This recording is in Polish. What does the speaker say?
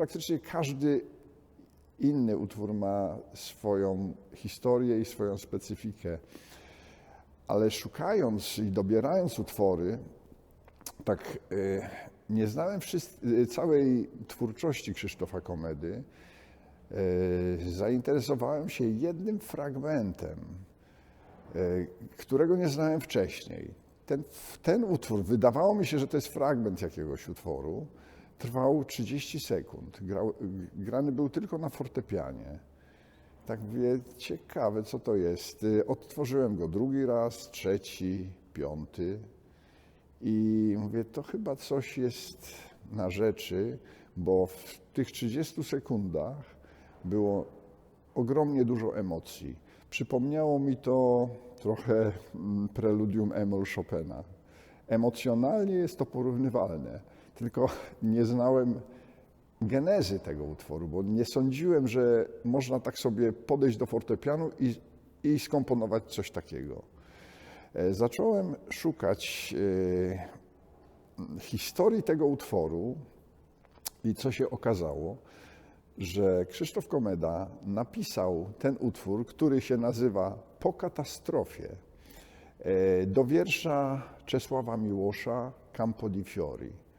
praktycznie każdy inny utwór ma swoją historię i swoją specyfikę. Ale szukając i dobierając utwory, tak e, nie znałem e, całej twórczości Krzysztofa Komedy. E, Zainteresowałem się jednym fragmentem, którego nie znałem wcześniej. Ten, ten utwór, wydawało mi się, że to jest fragment jakiegoś utworu, trwał 30 sekund. Grał, grany był tylko na fortepianie. Tak mówię, ciekawe, co to jest. Y, Odtworzyłem go drugi raz, trzeci, piąty i mówię, to chyba coś jest na rzeczy, bo w tych 30 sekundach było ogromnie dużo emocji. Przypomniało mi to trochę mm, preludium Emil Chopina. Emocjonalnie jest to porównywalne, tylko nie znałem genezy tego utworu, bo nie sądziłem, że można tak sobie podejść do fortepianu i, i skomponować coś takiego. E, Zacząłem szukać e, historii tego utworu i co się okazało, że Krzysztof Komeda napisał ten utwór, który się nazywa Po katastrofie, e, do wiersza Czesława Miłosza Campo di Fiori.